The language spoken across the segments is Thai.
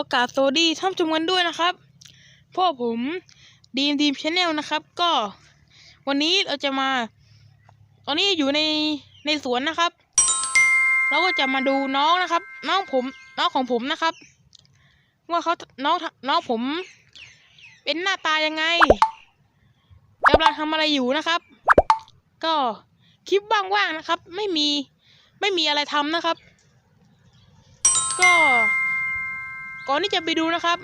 ขอกราบสวัสดีท่านผู้ชมกันด้วยนะครับพวกผมดีมดีมชาแนลนะครับ ก็ วันนี้เราจะมา ตอนนี้อยู่ในในสวนนะครับ เราก็จะมาดูน้องนะครับ น้องผมน้องของผมนะครับ ว่าเขาน้องน้องผม เป็นหน้าตายังไงกำลังทำอะไรอยู่นะครับ ก็คลิปว่างๆนะครับ ไม่มีไม่มีอะไรทำนะครับ ก็ ก่อนที่จะไปดูนะครับ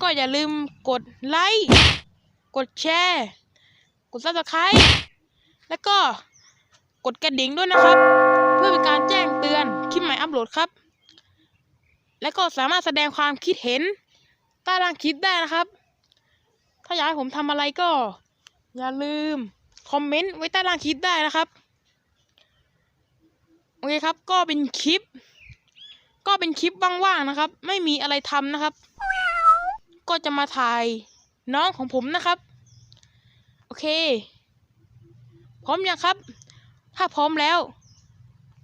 ก็อย่าลืมกดไลค์กดแชร์กด subscribe แล้วก็กดกระดิ่งด้วยนะครับ เพื่อเป็นการแจ้งเตือนคลิปใหม่อัปโหลดครับ และก็สามารถแสดงความคิดเห็นใต้ล่างคลิปได้นะครับ ถ้าอยากให้ผมทำอะไรก็ อย่าลืมคอมเมนต์ไว้ใต้ล่างคลิปได้นะครับ โอเคครับก็เป็นคลิป ก็เป็นคลิปว่างๆนะครับ ไม่มีอะไรทำนะครับ ก็จะมาถ่ายน้องของผมนะครับ โอเค พร้อมยังครับ ถ้าพร้อมแล้ว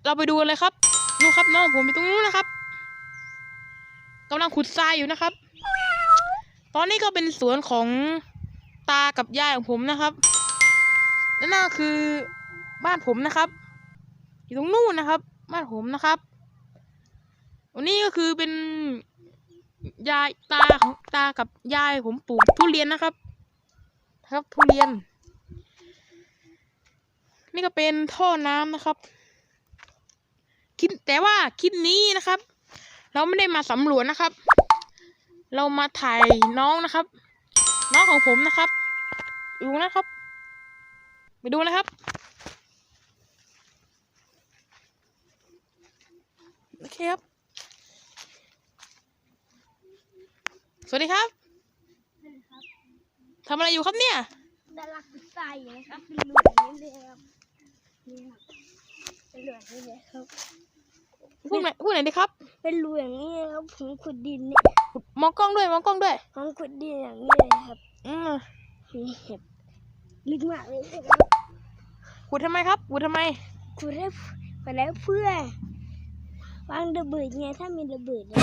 เราไปดูเลยครับนู่นครับน้องผมอยู่ตรงนู้นนะครับกำลังขุดทรายอยู่นะครับ ตอนนี้ก็เป็นสวนของตากับยายของผมนะครับและนั่นคือบ้านผมนะครับ อยู่ตรงนู้นนะครับ บ้านผมนะครับ วันนี้ก็คือเป็นยายตาของตากับยายผมปลูกทุเรียนนะครับ ครับทุเรียน นี่ก็เป็นท่อน้ำนะครับคลิปแต่ว่าคลิปนี้นะครับ เราไม่ได้มาสำรวจนะครับ เรามาถ่ายน้องนะครับ น้องของผมนะครับอยู่นะครับ ไปดูนะครับโอเคครับ สวัสดีครับทำอะไรอยู่ครับเนี่ยดาราคือใส่นะครับเป็นเหลืองนี่เลยครับนี่ครับเป็นเหลืองนี่เลยครับพูดหน่อยพูดหน่อยดิครับ เป็นเหลืองนี่ครับผมขุดดินเนี่ยมองกล้องด้วยมองกล้องด้วยผมขุดดินอย่างนี้เลยครับอืมนี่เห็บลึกมากเลยครับขุดทำไมครับขุดทำไมขุดได้ไปแล้วเพื่อวางระเบิดไงถ้ามีระเบิดเนี่ย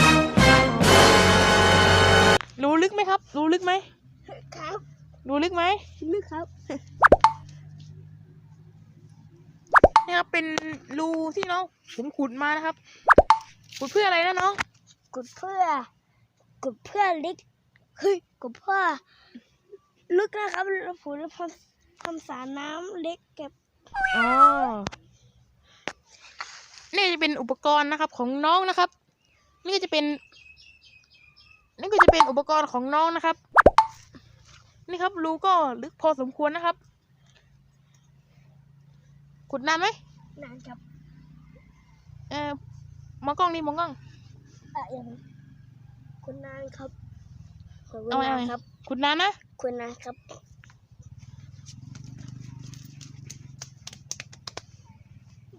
รู้ลึกไหมครับ รู้ลึกไหมครับรู้ลึกไหมลึกครับนี่ครับเป็นรูที่น้องผมขุดมานะครับขุดเพื่ออะไรนะน้องขุดเพื่อขุดเพื่อเล็กเฮ้ยขุดเพื่อลึกนะครับแล้วผมจะทำทำสระน้ำเล็กเก็บอ๋อนี่จะเป็นอุปกรณ์นะครับของน้องนะครับ นี่ก็จะเป็น นี่ก็จะเป็นอุปกรณ์ของน้องนะครับ นี่ครับรูก็ลึกพอสมควรนะครับ ขุดนานไหมนานครับเออมองกล้องนี่มองกล้องอะอย่างคุณนานครับขอบคุณเอาไว้นาเอานไว้ครับ ขุดนานนะคุณนานครับ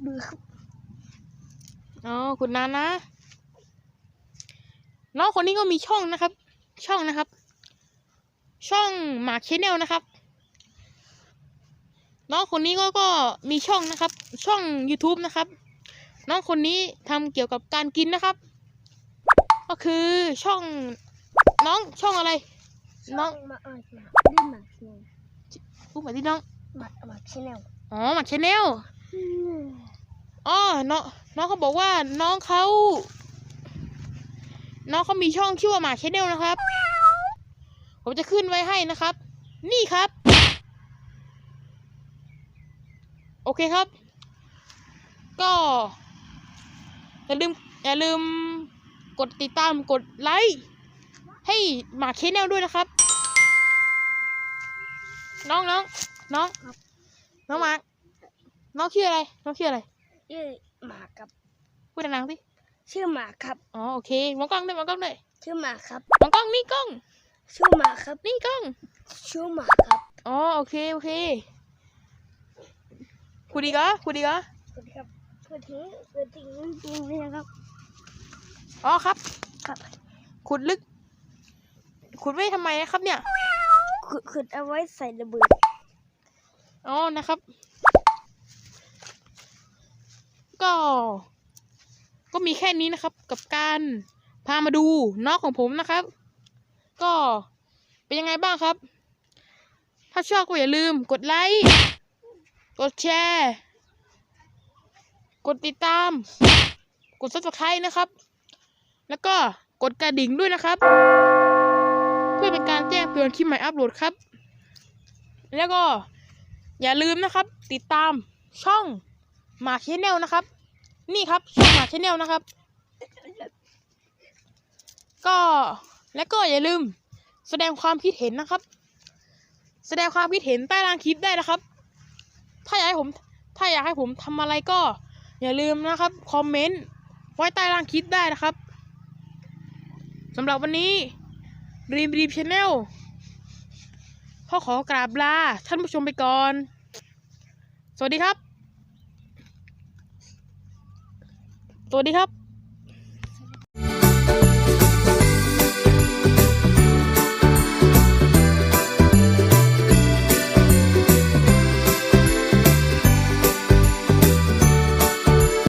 ดูครับอ๋อขุดนานนะ น้องคนนี้ก็มีช่องนะครับ ช่องนะครับ ช่องหมากชแนลนะครับ น้องคนนี้ก็ก็มีช่องนะครับ ช่อง YouTube นะครับ น้องคนนี้ทำเกี่ยวกับการกินนะครับ ก็คือช่องน้องช่องอะไร น้องมาอ่านมาดิ้นหมักชแนลพูดมาที่น้องหมักหมักชแนลอ๋อหมากชแนลอ๋อน้องน้องเขาบอกว่าน้องเขา น้องเขามีช่องชื่อว่าหมาชแนลนะครับ ผมจะขึ้นไว้ให้นะครับ นี่ครับ โอเคครับ ก็ อย่าลืม อย่าลืมกดติดตามกดไลค์ให้หมาชแนลด้วยนะครับ น้องน้องน้องน้องหมาน้องชื่ออะไร น้องชื่ออะไรชื่อหมาครับพูดดังๆสิ ชื่อหมาครับ อ๋อโอเคมองกล้องด้วยมองกล้องด้วยชื่อหมาครับ มองกล้องนี่กล้อง ชื่อหมาครับ นี่กล้อง ชื่อหมาครับ อ๋อโอเคโอเคคุยดีกะคุยดีกะสวัสดีครับสวัสดีสวัสดีจริงๆเลยนะครับ อ๋อครับ ครับขุดลึก ขุดไว้ทำไมนะครับเนี่ย ขุดขุดเอาไว้ใส่ระเบิด อ๋อนะครับ ก็ ก็มีแค่นี้นะครับ กับการพามาดูน้องของผมนะครับ ก็เป็นยังไงบ้างครับ ถ้าชอบก็อย่าลืมกดไลค์ กดแชร์ กดติดตาม กด subscribe นะครับ แล้วก็กดกระดิ่งด้วยนะครับ เพื่อเป็นการแจ้งเตือนคลิปใหม่อัปโหลดครับ แล้วก็อย่าลืมนะครับ ติดตามช่องมาชแนลนะครับ นี่ครับช่องหมาชแนลนะครับ ก็แล้วก็อย่าลืม แสดงความคิดเห็นนะครับ แสดงความคิดเห็นใต้ล่างคลิปได้นะครับ ถ้าอยากให้ผมถ้าอยากให้ผมทำอะไรก็ อย่าลืมนะครับคอมเมนต์ไว้ใต้ล่างคลิปได้นะครับสำหรับวันนี้รีมรีมชแนลพ่อขอกราบลาท่านผู้ชมไปก่อน สวัสดีครับ สวัสดีครับ